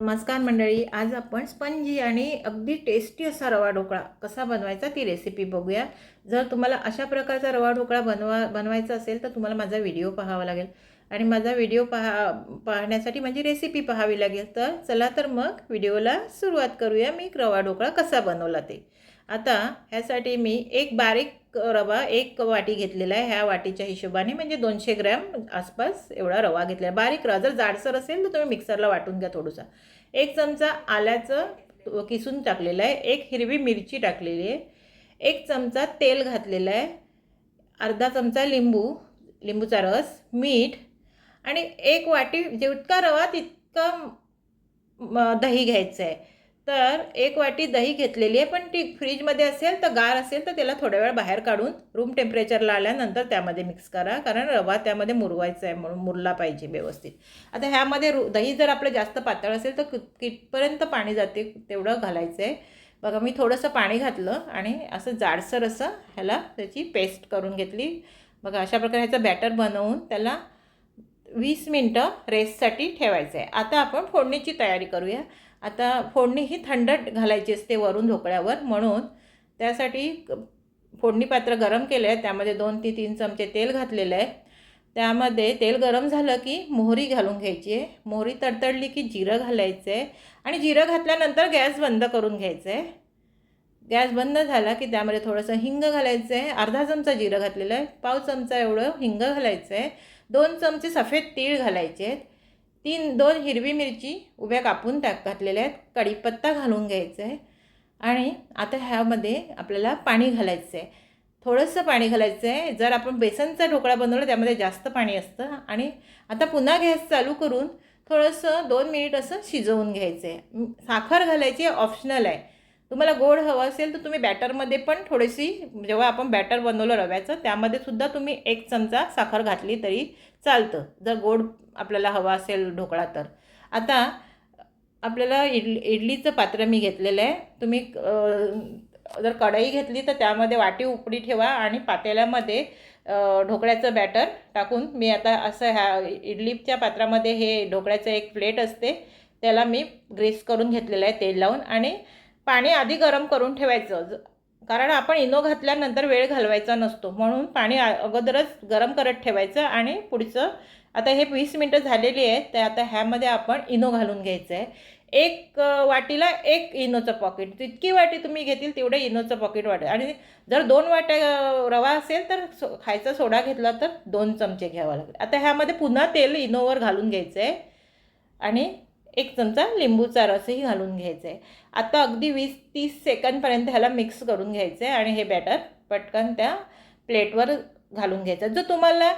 नमस्कार मंडळी आज आपण स्पंजी आणि अगदी टेस्टी असा रवा ढोकळा कसा बनवायचा ती रेसिपी बघूया. जर तुम्हाला अशा प्रकारचा रवा ढोकळा बनवा बनवायचा असेल तर तुम्हाला माझा व्हिडिओ पाहावा लागेल. आणि माझा व्हिडिओ पहा पाहण्यासाठी माझी रेसिपी पाहावी लागेल. तर चला तर मग व्हिडिओला सुरुवात करूया मी रवा ढोकळा कसा बनवला ते. आता ह्यासाठी मी एक बारीक रवा एक वाटी घेतलेला आहे ह्या वाटीच्या हिशोबाने. म्हणजे दोनशे ग्रॅम आसपास एवढा रवा घेतला आहे. बारीक रवा जर जाडसर असेल तर तुम्ही मिक्सरला वाटून घ्या थोडंसं. एक चमचा आल्याचं किसून टाकलेलं आहे. एक हिरवी मिरची टाकलेली आहे. एक चमचा तेल घातलेलं आहे. अर्धा चमचा लिंबू लिंबूचा रस मीठ आणि एक वाटी जितका रवा तितका दही घ्यायचं आहे. तर एक वाटी दही घेतलेली आहे पण ती फ्रीजमध्ये असेल तर गार असेल तर त्याला थोड्या वेळ बाहेर काढून रूम टेम्परेचरला आल्यानंतर त्यामध्ये मिक्स करा कारण रवा त्यामध्ये मुरवायचा आहे म्हणून मुरला पाहिजे व्यवस्थित. आता ह्यामध्ये रू दही जर आपलं जास्त पातळ असेल तर कितपर्यंत पाणी जाते तेवढं घालायचं आहे. बघा मी थोडंसं पाणी घातलं आणि असं जाडसर असं ह्याला त्याची पेस्ट करून घेतली. बघा अशा प्रकारे ह्याचं बॅटर बनवून त्याला वीस मिनटं रेस्टसाठी ठेवायचं आहे. आता आपण फोडणीची तयारी करूया. आता फोडणी ही थंड घालायची असते वरून ढोकळ्यावर. म्हणून त्यासाठी फोडणी पात्र गरम केलं आहे त्यामध्ये दोन ते तीन चमचे तेल घातलेलं आहे. त्यामध्ये तेल गरम झालं की मोहरी घालून घ्यायची आहे. मोहरी तडतडली की जिरं घालायचं आहे. आणि जिरं घातल्यानंतर गॅस बंद करून घ्यायचं आहे. गॅस बंद झाला की त्यामध्ये थोडंसं हिंग घालायचं आहे. अर्धा चमचा जिरं घातलेलं आहे. पाव चमचा एवढं हिंग घालायचं आहे. दोन चमचे सफेद तीळ घालायचे आहेत. तीन दोन हिरवी मिरची उभ्या कापून त्या घातलेल्या आहेत. कढीपत्ता घालून घ्यायचं आहे. आणि आता ह्यामध्ये आपल्याला पाणी घालायचं आहे. थोडंसं पाणी घालायचं आहे. जर आपण बेसनचा ढोकळा बनवला त्यामध्ये जास्त पाणी असतं. आणि आता पुन्हा गॅस चालू करून थोडंसं दोन मिनिट असं शिजवून घ्यायचं आहे. साखर घालायची ऑप्शनल आहे. तुम्हाला गोड हवं असेल तर तुम्ही बॅटरमध्ये पण थोडीशी जेव्हा आपण बॅटर बनवलं रव्याचं त्यामध्ये सुद्धा तुम्ही एक चमचा साखर घातली तरी चालतं. जर गोड आपल्याला हवा असेल ढोकळा तर. आता आपल्याला इडली इडलीचं पात्र मी घेतलेलं आहे. तुम्ही जर कढई घेतली तर त्यामध्ये वाटी उपडी ठेवा आणि पातेल्यामध्ये ढोकळ्याचं बॅटर टाकून मी आता असं ह्या इडलीच्या पात्रामध्ये हे ढोकळ्याचं एक प्लेट असते त्याला मी ग्रेस करून घेतलेलं आहे तेल लावून आणि पाणी आधी गरम करून ठेवायचं. ज- कारण आपण इनो घातल्यानंतर वेळ घालवायचा नसतो. म्हणून पाणी अगोदरच गरम करत ठेवायचं आणि पुढचं आता हे वीस मिनटं झालेली आहे तर आता ह्यामध्ये आपण इनो घालून घ्यायचं आहे एक वाटीला एक इनोचं पॉकेट जितकी वाटी तुम्ही घेतील तेवढं इनोचं पॉकेट वाटेल आणि जर दोन वाट्या रवा असेल तर सो खायचा सोडा घेतला तर दोन चमचे घ्यावा लागेल. आता ह्यामध्ये पुन्हा तेल इनोवर घालून घ्यायचं आहे आणि एक चमचा लिंबूचा रसही घालून घ्यायचा आहे आता अगदी वीस तीस सेकंदपर्यंत ह्याला मिक्स करून घ्यायचं आहे आणि हे बॅटर पटकन त्या प्लेटवर घालून घ्यायचं जर तुम्हाला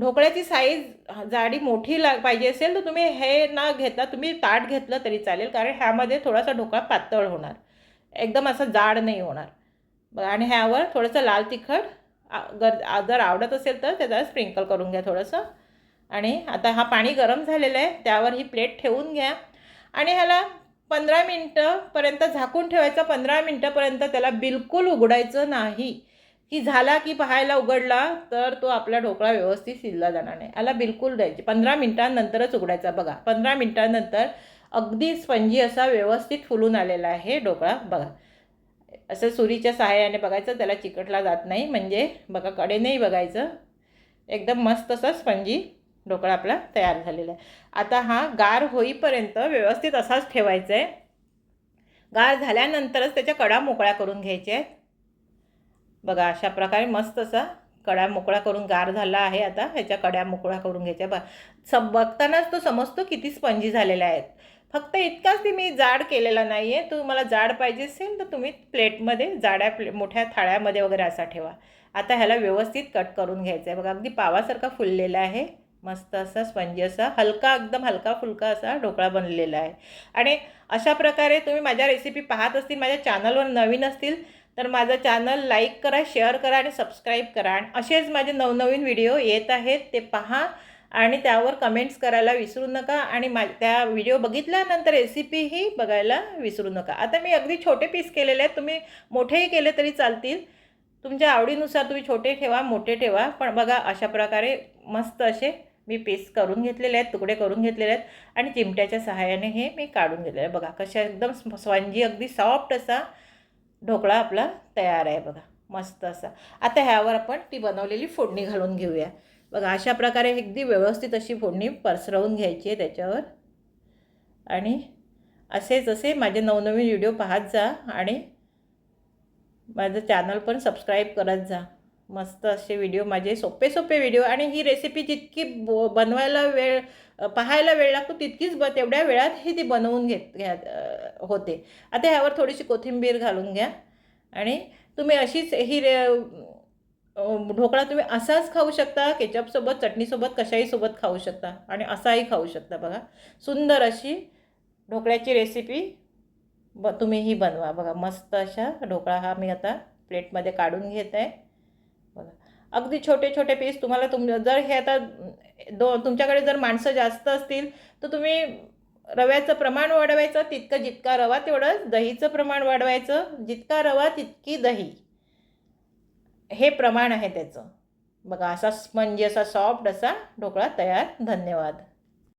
ढोकळ्याची साईज जाडी मोठी ला पाहिजे असेल तर तुम्ही हे न घेता तुम्ही ताट घेतलं तरी चालेल कारण ह्यामध्ये थोडासा ढोकळा पातळ होणार. एकदम असं जाड नाही होणार. आणि ह्यावर थोडंसं लाल तिखट गर जर आवडत असेल तर त्याचा स्प्रिंकल करून घ्या थोडंसं. आणि आता हा पाणी गरम झालेलं आहे त्यावर ही प्लेट ठेवून घ्या. आणि ह्याला पंधरा मिनटंपर्यंत झाकून ठेवायचं पंधरा मिनटंपर्यंत त्याला बिलकुल उघडायचं नाही. की झाला की पाहायला उघडला तर तो आपला ढोकळा व्यवस्थित शिजला जाणार नाही. याला बिलकुल द्यायची. पंधरा मिनटांनंतरच उघडायचा. बघा पंधरा मिनटांनंतर अगदी स्पंजी असा व्यवस्थित फुलून आलेला आहे ढोकळा. बघा असं सुरीच्या सहाय्याने बघायचं त्याला चिकटला जात नाही. म्हणजे बघा कडेनेही बघायचं. एकदम मस्त असं स्पंजी ढोकळा आपला तयार झालेला आहे. आता हा गार होईपर्यंत व्यवस्थित असाच ठेवायचा आहे गार झाल्यानंतरच त्याच्या कडा मोकळ्या करून घ्यायच्या आहेत. बघा अशा प्रकारे मस्त असा कडा मोकळा करून गार झाला आहे आता. ह्याच्या कड्या मोकळ्या करून घ्यायच्या. बा सम बघतानाच तो समजतो किती स्पंजी झालेल्या आहेत फक्त इतकाच ती मी जाड केलेला नाही आहे तुम्हाला जाड पाहिजे असेल तर तुम्ही प्लेटमध्ये जाड्या प्ले मोठ्या थाळ्यामध्ये वगैरे असा ठेवा. आता ह्याला व्यवस्थित कट करून घ्यायचं आहे बघा अगदी पावासारखा फुललेला आहे. मस्त असा स्पंजी असा हलका एकदम हलका फुलका असा ढोकळा बनलेला आहे. आणि अशा प्रकारे तुम्ही माझ्या रेसिपी पाहत असतील माझ्या चॅनलवर नवीन असतील तर माझं चॅनल लाईक करा शेअर करा आणि सबस्क्राईब करा. आणि असेच माझे नवनवीन व्हिडिओ येत आहेत ते पहा आणि त्यावर कमेंट्स करायला विसरू नका. आणि मा त्या व्हिडिओ बघितल्यानंतर रेसिपीही बघायला विसरू नका. आता मी अगदी छोटे पीस केलेले आहेत. तुम्ही मोठेही केले तरी चालतील. तुमच्या आवडीनुसार तुम्ही छोटे ठेवा मोठे ठेवा. पण बघा अशा प्रकारे मस्त असे मी पीस करून घेतलेले आहेत तुकडे करून घेतलेले आहेत आणि चिमट्याच्या सहाय्याने हे मी काढून घेतलेलं आहे बघा कशा एकदम स्वांजी अगदी सॉफ्ट असा ढोकळा आपला तयार आहे बघा. मस्त असा. आता ह्यावर आपण ती बनवलेली फोडणी घालून घेऊया. बघा अशा प्रकारे अगदी व्यवस्थित अशी फोडणी पसरवून घ्यायची आहे त्याच्यावर. आणि असेच असे माझे नवनवीन व्हिडिओ पाहत जा आणि माझं चॅनल पण सबस्क्राईब करत जा. मस्त असे व्हिडिओ माझे सोपे सोपे व्हिडिओ आणि ही रेसिपी जितकी ब बनवायला वेळ पाहायला वेळ लागतो तितकीच ब तेवढ्या वेळात ही ती बनवून घेत घ्या होते. आता ह्यावर थोडीशी कोथिंबीर घालून घ्या. आणि तुम्ही अशीच ही रे ढोकळा तुम्ही असाच खाऊ शकता केचपसोबत चटणीसोबत कशाहीसोबत खाऊ शकता. आणि असाही खाऊ शकता बघा. सुंदर अशी ढोकळ्याची रेसिपी ब तुम्हीही बनवा बघा. मस्त अशा ढोकळा हा मी आता प्लेटमध्ये काढून घेत आहे. बघा. अगदी छोटे छोटे पीस तुम्हाला तुम जर हे आता दो तुमच्याकडे जर माणसं जास्त असतील तर तुम्ही रव्याचं प्रमाण वाढवायचं तितकं जितका रवा तेवढं दहीचं प्रमाण वाढवायचं जितका रवा तितकी दही. हे प्रमाण आहे त्याचं. बघा असा स्पंजी असा सॉफ्ट असा ढोकळा तयार. धन्यवाद.